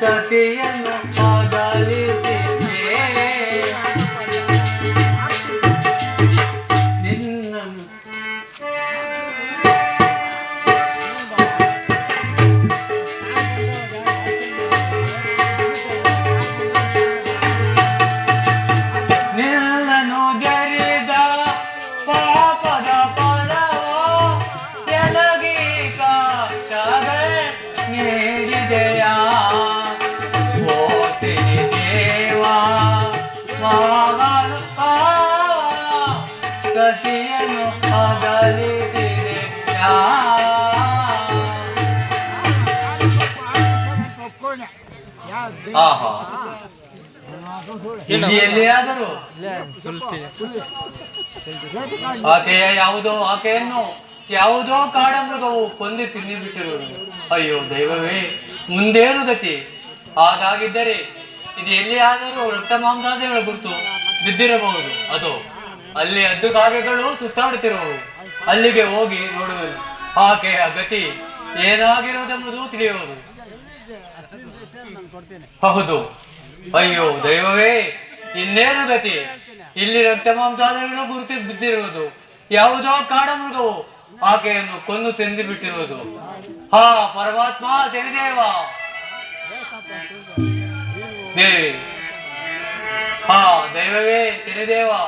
就是因。ಮಾಗಾಡುತ್ತಾ ಕಸಿಯನ್ನು ಅದರಿದಿದೆ ಆಹಾ. ಎಲ್ಲಿಯಾದರೂ ಆಕೆಯ ಯಾವುದೋ ಆಕೆಯನ್ನು ಯಾವುದೋ ಕಾಡಮೃಗವು ಕೊಂದು ತಿನ್ನಿಬಿಟ್ಟಿರುವುದು. ಅಯ್ಯೋ ದೈವವೇ ಮುಂದೇನು ಗತಿ? ಹಾಗಾಗಿದ್ದರೆ ಇದು ಎಲ್ಲಿಯಾದರೂ ರಕ್ತ ಮಾಂಸಾದಿಗಳ ಗುರುತು ಬಿದ್ದಿರಬಹುದು. ಅದು ಅಲ್ಲಿ ಅದ್ದು ಕಾಗೆಗಳು ಸುತ್ತಾಡುತ್ತಿರುವವು. ಅಲ್ಲಿಗೆ ಹೋಗಿ ನೋಡುವುದು ಆಕೆಯ ಗತಿ ಏನಾಗಿರುವುದೆಂಬುದು ತಿಳಿಯುವುದು. ಹೌದು. ಅಯ್ಯೋ, ದೈವವೇ, ಇನ್ನೇನು ಗತಿ? ಇಲ್ಲಿ ರಕ್ತ ಮಾಂಸಾದಿಗಳು ಗುರುತು ಬಿದ್ದಿರುವುದು. ಯಾವುದೋ ಕಾಡಮೃಗವು ಆಕೆಯನ್ನು ಕೊಂದು ತಿಂದು ಬಿಟ್ಟಿರುವುದು ಹಾ, ಪರಮಾತ್ಮ ಶನಿದೇವ ದೇವಿ ಹಾ ದೈವವೇ ಶನಿದೇವ